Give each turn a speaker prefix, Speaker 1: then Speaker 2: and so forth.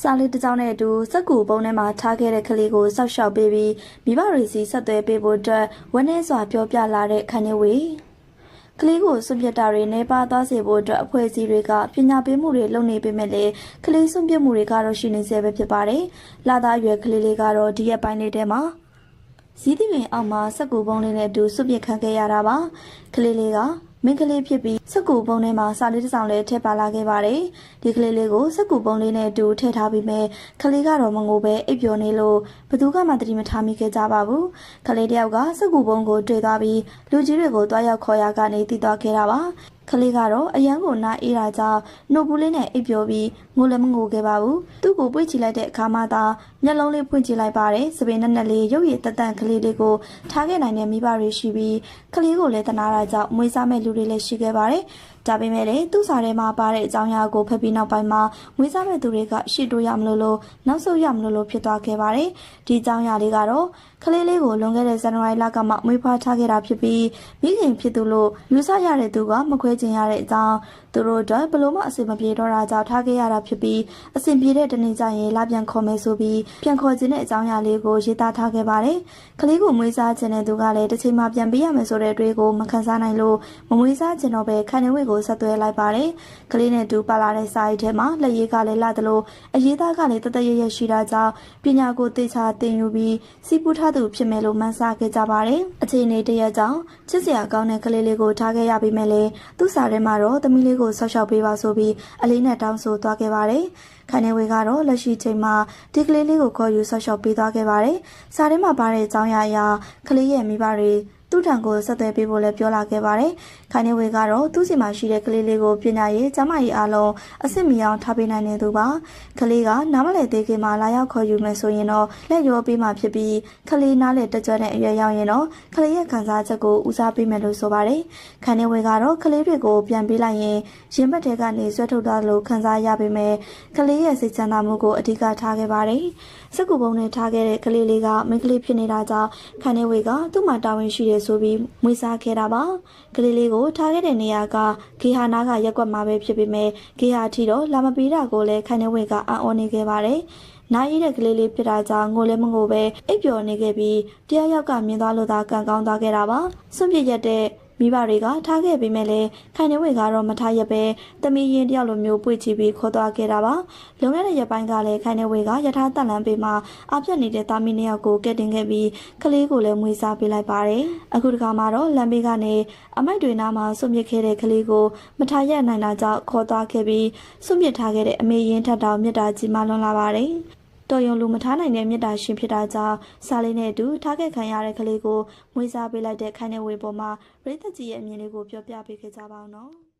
Speaker 1: စာလေးတစ်ကြောင်းနဲ့အတူစက်ကူပုံထဲမှာထားခဲ့တဲ့ကလေးကိုစောက်ရှောက်ပေးပြီးမိဘတွေစီဆက်သွယ်ပေးဖို့အတွက်ဝန်းထဲစွာပြောပြလာတဲ့ခန်းနေဝေကလေးကိုစွန့်ပစ်တာတွေနေပါသွားစေဖို့အတွက်အဖွဲ့အစည်းတွေကပညာပေးမှုတွေလုပ်နေပေမဲ့လည်းကလေးစွန့်ပစ်မှုတွေကတော့ရှိနေဆဲပဲဖြစ်ပါတယ်။လာသားအရွယ်ကလေးလေးကတော့ဒီရက်ပိုင်းလေးထဲမှာဇီးသီးပင်အောက်မှာစက်ကူပုံလေးနဲ့အတူစွန့်ပစ်ခံခဲ့ရတာပါ။ကလေးလေးက မင်းကလေးဖြစ်ပြီးစက်ကူပုံထဲမှာစာလေးတစ်စောင်လေးထည့်ပါလာခဲ့ပါတယ်။ဒီကလေးလေးကိုစက်ကူပုံလေးနဲ့အတူထည့်ထားပြီးမဲ့ကလေးကတော့မငိုပဲအိပ်ပျော်နေလို့ဘသူကမှတတိမထားမိခဲ့ကြပါဘူး။ကလေးတယောက်ကစက်ကူပုံကိုတွေ့သွားပြီးလူကြီးတွေကိုတွားရောက်ခေါ်ရကနေတည်သွားခဲ့တာပါ။ကလေးကတော့အရန်ကိုနားအေးတာကြောင့်နှုတ်ဘူးလေးနဲ့အိပ်ပျော်ပြီးငိုလည်းမငိုခဲ့ပါဘူး။သူ့ကိုပွေ့ချလိုက်တဲ့အခါမှသာ မျက်လုံးလေးဖွင့်ကြည့်လိုက်ပါတယ်။စပင်နဲ့နဲ့လေးရုပ်ရည်တက်တန့်ကလေးလေးကိုထားခဲ့နိုင်တဲ့မိဘတွေရှိပြီးကလေးကိုလည်းတနာတာကြောင့်မွေးစားမဲ့လူတွေလည်းရှိခဲ့ပါတယ်။ဒါပေမဲ့လည်းသူ့စာထဲမှာပါတဲ့အကြောင်းအရာကိုဖတ်ပြီးနောက်ပိုင်းမှာမွေးစားမဲ့သူတွေကရှေ့တိုးရမလို့လို့နောက်ဆုတ်ရမလို့လို့ဖြစ်သွားခဲ့ပါတယ်။ဒီအကြောင်းအရာလေးကတော့ကလေးလေးကိုလွန်ခဲ့တဲ့ဇန်နဝါရီလကမှမွေးဖွားထားခဲ့တာဖြစ်ပြီးမိခင်ဖြစ်သူလို့ယူဆရတဲ့သူကမခွဲချင်ရတဲ့အကြောင်းသူတို့အတွက်ဘလို့မှအဆင်မပြေတော့တာကြောင့်ထားခဲ့ရတာဖြစ်ပြီးအဆင်ပြေတဲ့တနေ့ကျရင်လာပြန်ခေါ်မယ်ဆိုပြီးပြန်ခေါ်ခြင်းတဲ့အကြောင်းအရာလေးကိုရေးသားထားခဲ့ပါတယ်။ကလေးကိုမွေးစားခြင်းတဲ့သူကလည်းတစ်ချိန်မှပြန်ပေးရမယ်ဆိုတဲ့အတွေ့ကိုမခံစားနိုင်လို့မမွေးစားခြင်းတော့ပဲခိုင်နေဝေကိုဆက်သွဲလိုက်ပါတယ်။ကလေးနဲ့တူပါလာတဲ့စာရီထဲမှာလက်ရည်ကလည်းလာသလိုအရေးသားကလည်းတတရရရှိတာကြောင့်ပညာကိုသေချာသင်ယူပြီးစီးပူးထားသူဖြစ်မယ်လို့မှန်းဆခဲ့ကြပါတယ်။အချိန်လေးတရက်ကြောင့်ချစ်စရာကောင်းတဲ့ကလေးလေးကိုထားခဲ့ရပြီးမဲ့လေသူ့စာထဲမှာတော့သမီးလေးကိုဆောက်ရှောက်ပေးပါဆိုပြီးအလေးနဲ့တောင်းဆိုသွားခဲ့ပါတယ်။ ခိုင်နေဝေကတော့လက်ရှိချိန်မှာဒီကလေးလေးကိုခေါ်ယူဆောက်ရှောက်ပေးသွားခဲ့ပါတယ်။စာထဲမှာပါတဲ့အကြောင်းအရာအရကလေးရဲ့မိဘတွေ သူ့ထံကိုဆက်သွယ်ပေးဖို့လည်းပြောလာခဲ့ပါတယ်။ခိုင်နေဝေကတော့သူ့စီမှာရှိတဲ့ကလေးလေးကိုပညာရေးကျမကြီးအားလုံးအစ်စ်မီအောင်ထားပေးနိုင်နေသူပါ။ကလေးကနားမလည်သေးခင်မှာလာရောက်ခေါ်ယူမယ်ဆိုရင်တော့လက်ရောပေးမှဖြစ်ပြီးကလေးနားလည်တကြွတဲ့အရွယ်ရောက်ရင်တော့ကလေးရဲ့ခံစားချက်ကိုဦးစားပေးမယ်လို့ဆိုပါတယ်။ခိုင်နေဝေကတော့ကလေးတွေကိုပြန်ပေးလိုက်ရင်ရင်ဘတ်ထဲကနေဆွဲထုတ်သွားလို့ခံစားရပေမဲ့ကလေးရဲ့စိတ်ချမ်းသာမှုကိုအဓိကထားခဲ့ပါတယ်။စက်ကူပုံနဲ့ထားခဲ့တဲ့ကလေးလေးကမိန်းကလေးဖြစ်နေတာကြောင့်ခိုင်နေဝေကသူ့မှာတာဝန်ရှိတယ်ဆိုပြီးမွေးစားခဲ့တာပါကလေးလေးကိုထားခဲ့တဲ့နေရာကဂေဟာနာကရက်ကွက်မှာပဲဖြစ်ပေမဲ့ဂေဟာထီတော့လာမပေးတာကိုလည်းခိုင်နေဝေကအံ့ဩနေခဲ့ပါတယ်နားရည်တဲ့ကလေးလေးဖြစ်တာကြောင့်ငိုလည်းမငိုပဲအိပ်ပျော်နေခဲ့ပြီးတယောက်ယောက်ကမြင်သွားလို့သာကံကောင်းသွားခဲ့တာပါစွန့်ပြစ်ရက်တဲ့ မိဘတွေကထားခဲ့ပေမဲ့လည်းခိုင်နေဝေကတော့မထားရက်ပဲတမီးရင်တယောက်လိုမျိုးပွေ့ချပြီးခေါ်သွားခဲ့တာပါလုံခဲ့တဲ့ရက်ပိုင်းကလည်းခိုင်နေဝေကယထာတက်လန်းပေးမှာအပြတ်နေတဲ့တာမီနှစ်ယောက်ကိုကဲတင်ခဲ့ပြီးကလေးကိုလည်းမွေးစားပေးလိုက်ပါတယ်အခုတခါမှာတော့လမ်းဘေးကနေအမိုက်တွေနားမှာဆွမြစ်ခဲ့တဲ့ကလေးကိုမထားရက်နိုင်တာကြောင့်ခေါ်သွားခဲ့ပြီးဆွမြစ်ထားခဲ့တဲ့အမေရင်ထက်တောင်မြတ်တာကြီးမှလွန်လာပါတယ် တော်ရုံလူမထားနိုင်တဲ့မြတ်တာရှင်ဖြစ်တာကြောင့်စာလေးနဲ့အတူထားခဲ့ခံရတဲ့ကလေးကိုမွေးစားပေးလိုက်တဲ့ခိုင်နေဝေပေါ်မှာရိတ်သက်ကြီးရဲ့အမြင်လေးကိုပြောပြပေးခဲ့ကြပါအောင်နော်